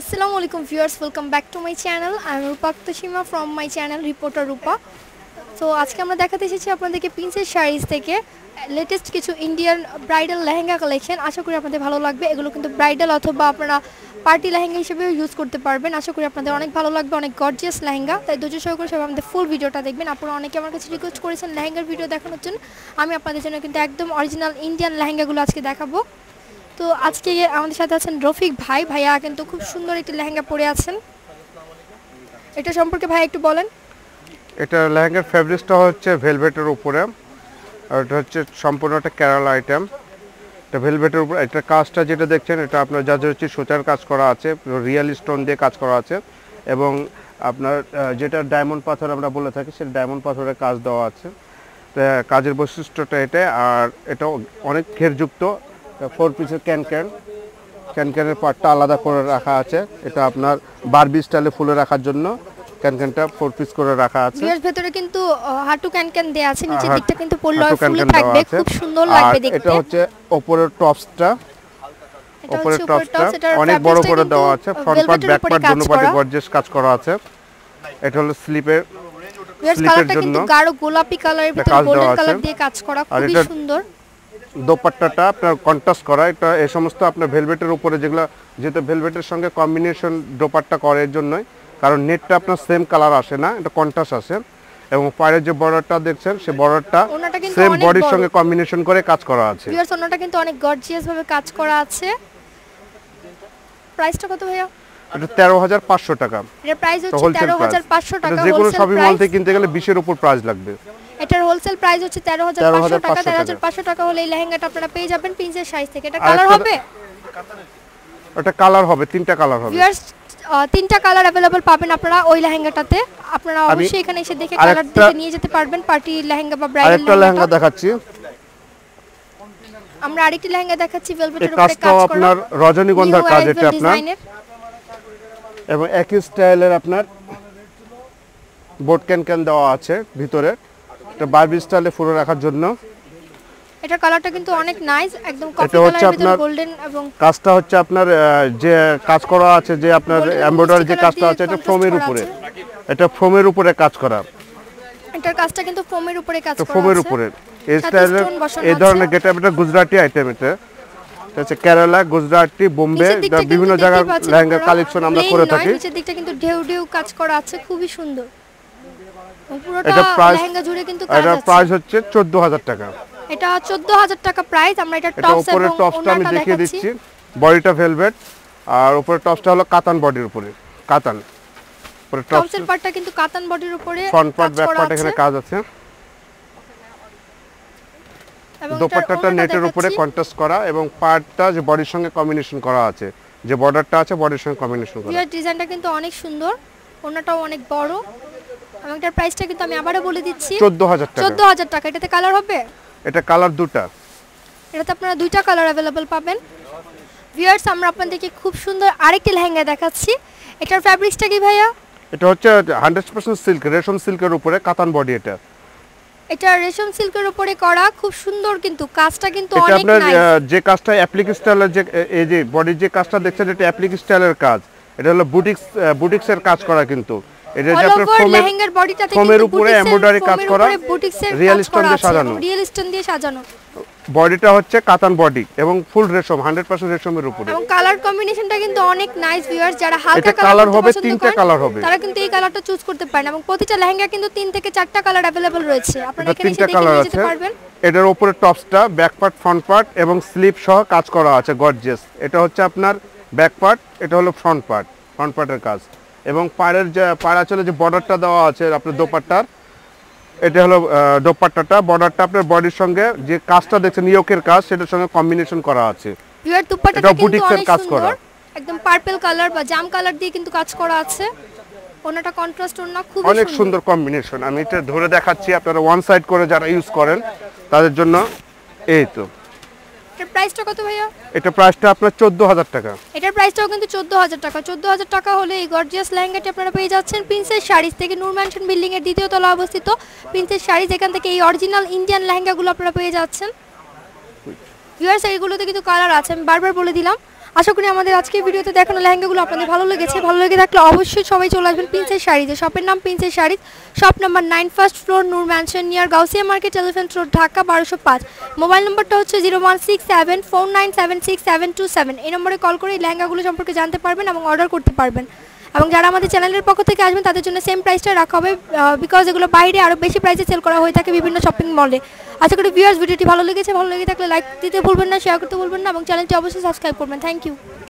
Assalamu alaikum viewers, welcome back to my channel am Rupak Toshima from my channel Reporter Rupa. তো আজকে আমরা দেখাতে এসেছি আপনাদেরকে প্রিন্সেস শাড়িজ থেকে লেটেস্ট কিছু ইন্ডিয়ান ব্রাইডাল লেহেঙ্গা কালেকশন আশা করি আপনাদের ভালো লাগবে। এগুলো কিন্তু ব্রাইডাল অথবা আপনারা পার্টি লেহেঙ্গা হিসেবেও ইউজ করতে পারবেন। আশা করি আপনাদের অনেক ভালো লাগবে অনেক গর্জিয়াস লেহেঙ্গা। তাই ধৈর্য সহকারে সবাই আমাদের ফুল ভিডিওটা দেখবেন। আপনারা অনেকে আমার কাছে রিকোয়েস্ট করেছেন লেহেঙ্গার ভিডিও দেখানোর জন্য। আমি আপনাদের জন্য কিন্তু একদম অরিজিনাল ইন্ডিয়ান লেহেঙ্গাগুলো আজকে দেখাবো। তো আজকে আমাদের সাথে আছেন রফিক ভাই। ভাইয়া কিন্তু খুব সুন্দর একটি লেহেঙ্গা পরে আছেন। এটা সম্পর্কে ভাই একটু বলেন। এটা লেহেঙ্গার ফেব্রিক্সটা হচ্ছে ভেলভেটের উপরে আর এটা হচ্ছে সম্পূর্ণ একটা কেরালা আইটেম এটা ভেলভেটের উপর, এটা কাজটা যেটা দেখছেন, এটা আপনার যা হচ্ছে সুতার কাজ করা আছে রিয়েল স্টোন দিয়ে কাজ করা আছে এবং আপনার যেটা ডায়মন্ড পাথর আমরা বলে থাকি, সেটা ডায়মন্ড পাথরের কাজ দেওয়া আছে। কাজের বৈশিষ্ট্যটা এটা, আর এটা অনেক ঘেরযুক্ত ফোর পিসের ক্যান ক্যান ক্যান ক্যানের পার্টটা আলাদা করে রাখা আছে। এটা আপনার বারবি স্টাইলে ফুলে রাখার জন্য ক্যান ক্যানটা ফোর পিস করে রাখা আছে। বিয়ের ভেতরে কিন্তু হাঁটু ক্যান ক্যান দেয়া আছে নিচের দিকটা কিন্তু ফুলে থাকবে খুব সুন্দর লাগবে দেখতে। এটা হচ্ছে ওপরের টপসটা উপরের টপসটা অনেক বড় করে দেওয়া আছে। ফ্রন্ট পার্ট ব্যাক পার্ট দুটো পার্টে। গর্জিয়াস কাজ করা। আছে। এটা হলো স্লিপের কিন্তু জন্য। গাঢ় গোলাপি কালারের ভিতরে গোল্ডেন কালার দিয়ে কাজ করা খুবই সুন্দর। দোপাট্টাটা আপনার কন্ট্রাস্ট করা এটা এই সমস্ত আপনার ভেলভেটের উপরে যেগুলো যেহেতু ভেলভেটের সঙ্গে কম্বিনেশন দোপাট্টা করে এর জন্যই কারণ নেটটা আপনার সেম কালার আসে না এটা কন্ট্রাস্ট আসে। এবং পায়ের যে বর্ডারটা দেখছেন সে বর্ডারটা সেম বডির সঙ্গে কম্বিনেশন করে কাজ করা আছে। বিয়ার্স ওনাটা কিন্তু অনেক গর্জিয়াস ভাবে কাজ করা আছে। প্রাইসটা কত ভাইয়া? এটা তেরো হাজার পাঁচশো টাকা। এটার প্রাইস হচ্ছে হোলসেল তেরো প্রাইস হাজার পাঁচশো টাকা যে কোনো শপিং মল থেকে কিনতে গেলে বিশের উপর প্রাইস লাগবে। এটার হোলসেল প্রাইস হচ্ছে তেরো হাজার পাঁচশো টাকা। 13,500 তেরো হাজার পাঁচশো টাকা হলে এই লেহেঙ্গাটা আপনারা পেয়ে যাবেন প্রিন্সের সাইজ থেকে। এটা কালার হবে? এটা কালার হবে তিনটা কালার হবে। ভিউয়ার্স তিনটা কালার অ্যাভেলেবল পাবেন আপনারা ওই লেহেঙ্গাটাতে। আপনারা অবশ্যই এখানে এসে দেখে কালার দেখে নিয়ে যেতে পারবেন পার্টি লেহেঙ্গা বা ব্রাইডাল আরেকটা লেহেঙ্গা দেখাচ্ছি। আমরা আরেকটি লেহেঙ্গা দেখাচ্ছি ভেলভেটের উপরে কাজ করা। আপনার রজনীগন্ধার New কাজ এটা আপনার। এবং একই স্টাইলের আপনার বোট ক্যান ক্যান দেওয়া আছে ভিতরে। এটা বারবি স্টাইলে ফুলে রাখার জন্য। এটার কালারটা কিন্তু অনেক নাইস একদম কফি কালারের ভিতরে গোল্ডেন এবং কাজটা হচ্ছে আপনার যে কাজ করা আছে যে আপনার এমব্রয়ডারি যে কাজটা আছে এটা ফোমের উপরে। এটা ফোমের উপরে কাজ করা। এটার কাজটা কিন্তু ফোমের উপরে কাজ করা ফোমের উপরে। এই স্টাইলের এই ধরনের আছে। গেটা এটা গুজরাটি আইটেম এটা। এটা হচ্ছে কেরালা গুজরাটি বোম্বে এটা বিভিন্ন জায়গার লেহেঙ্গা কালেকশন আমরা করে থাকি। নিচের দিকটা কিন্তু ঢেউ ঢেউ কাজ করা আছে খুবই সুন্দর। এটা প্রাইস লেহেঙ্গা জুড়ে কিন্তু কাজ এটা প্রাইস হচ্ছে চোদ্দ হাজার টাকা। এটা চোদ্দ হাজার টাকা প্রাইস আমরা এটা এটা টপস এবং টপসটা আমি দেখিয়ে দিচ্ছি। বডিটা ভেলভেট আর উপরে টপসটা হলো কাতান বডির উপরে কাতান উপরে টপসের পার্টটা কিন্তু কাতান বডির উপরে ফ্রন্ট পার্ট ব্যাক পার্ট আছে এখানে কাজ আছে। দোপাট্টাটা নেটের উপরে। কন্ট্রাস্ট করা এবং পার্টটা যে বডির সঙ্গে কম্বিনেশন করা আছে যে বর্ডারটা আছে বডির সঙ্গে কম্বিনেশন করা। ডিজাইনটা কিন্তু অনেক সুন্দর। ওড়নাটাও অনেক বড়। এবং এটার প্রাইসটা কিন্তু আমি আবারও বলে দিচ্ছি। চোদ্দ হাজার টাকা। চোদ্দ হাজার টাকা। এটাতে কালার হবে? এটা কালার দুটা। এটাতে আপনারা দুইটা কালার অ্যাভেলেবল পাবেন। ভিউয়ার্স আমরা আপনাদেরকে খুব সুন্দর আরেকটি লেহেঙ্গা দেখাচ্ছি। এটার ফ্যাব্রিক্সটা কি ভাইয়া? এটা হচ্ছে হান্ড্রেড পার্সেন্ট সিল্ক রেশম সিল্কের উপরে কাতান বডি এটা। এটা রেশম সিল্কের উপরে করা খুব সুন্দর কিন্তু। কাজটা কিন্তু অনেক আপনার নাইস আহ, যে কাজটা অ্যাপ্লিক স্টাইলের যে এই যে বডির যে কাজটা দেখছেন এটা অ্যাপ্লিক স্টাইলের কাজ। এটা হলো বুটিক্স বুটিক্সের কাজ করা কিন্তু। এটা যে আপনার ফোমের লেহেঙ্গার বডিটাতে ফোমের উপরে embroidery কাজ করা, stone করা দিয়ে সাজানো। রিয়েল স্টোন দিয়ে সাজানো। বডিটা হচ্ছে কাতান বডি এবং ফুল রেশম হান্ড্রেড পার্সেন্ট রেশমের উপরে। এবং কালার কম্বিনেশনটা কিন্তু অনেক নাইস ভিউয়ার্স যারা হালকা কালার হবে, তিনটে colour হবে। তারা কিন্তু এই কালারটা চুজ করতে পারেন এবং প্রতিটা লেহেঙ্গা কিন্তু তিন থেকে চারটা কালার অ্যাভেলেবল রয়েছে। আপনারা এখানে তিনটা কালার আছে। পারবেন। এটার উপরে টপসটা ব্যাক পার্ট ফ্রন্ট পার্ট এবং স্লিপ সহ কাজ করা আছে গর্জিয়াস এটা হচ্ছে আপনার ব্যাক পার্ট এটা হলো ফ্রন্ট পার্ট ফ্রন্ট পার্টের কাজ। এবং পাড়ের যে পাড় আঁচলে যে বর্ডারটা দেওয়া আছে আপনার দোপাট্টার। এটা হলো দোপাট্টাটা। বর্ডারটা আপনার বডির সঙ্গে যে কাজটা দেখছেন ইয়োকের কাজ সেটার সঙ্গে কম্বিনেশন করা আছে। এটা কিন্তু বুটিক্সের অনেক কাজ করা। একদম পার্পল কালার বা জাম কালার দিয়ে কিন্তু কাজ করা আছে। ওনাটা কন্ট্রাস্ট ওনা খুব অনেক সুন্দর। কম্বিনেশন আমি এটা ধরে দেখাচ্ছি আপনারা ওয়ান সাইড করে যারা ইউজ করেন তাদের জন্য এই তো। এটার প্রাইসটা কত ভাইয়া? এটা প্রাইসটা আপনার চোদ্দ হাজার টাকা। এটার প্রাইসটাও কিন্তু চোদ্দ হাজার টাকা। চোদ্দ হাজার টাকা হলে এই গর্জিয়াস লেহেঙ্গাটি আপনারা পেয়ে যাচ্ছেন প্রিন্সেস শাড়িজ থেকে নূর ম্যানশন বিল্ডিং এর দ্বিতীয় তলা অবস্থিত। প্রিন্সেস শাড়িজ এখান থেকে এই অরিজিনাল ইন্ডিয়ান লেহেঙ্গাগুলো আপনারা পেয়ে যাচ্ছেন। ভিউয়ার্স এইগুলোতে কিন্তু কালার আছে। আমি বারবার বলে দিলাম। আশা করি আমাদের আজকে ভিডিওতে দেখানো লেহেঙ্গাগুলো আপনাদের ভালো লেগেছে। ভালো লেগে থাকলে অবশ্যই সবাই চলে আসবেন প্রিন্সেস শাড়িতে শপের নাম প্রিন্সের sari shop number nine first floor Noor mansion near Gausia market elephant road Dhaka বারোশো পাঁচ। মোবাইল নম্বরটা হচ্ছে zero one six seven four nine seven six seven two seven এই নম্বরে কল করে এই লেহেঙ্গাগুলো সম্পর্কে জানতে পারবেন এবং অর্ডার করতে পারবেন। এবং যারা আমাদের চ্যানেলের পক্ষ থেকে আসবেন, তাদের জন্য সেম প্রাইসটা রাখা হবে বিকজ এগুলো বাইরে আরও বেশি প্রাইসে সেল করা হয়ে থাকে বিভিন্ন শপিং মলে আশা করি ভিউয়ার্স ভিডিওটি ভালো লেগেছে, ভালো লেগে থাকলে লাইক দিতে ভুলবেন না শেয়ার করতে ভুলবেন না, এবং চ্যানেলটি অবশ্যই সাবস্ক্রাইব করবেন। Thank you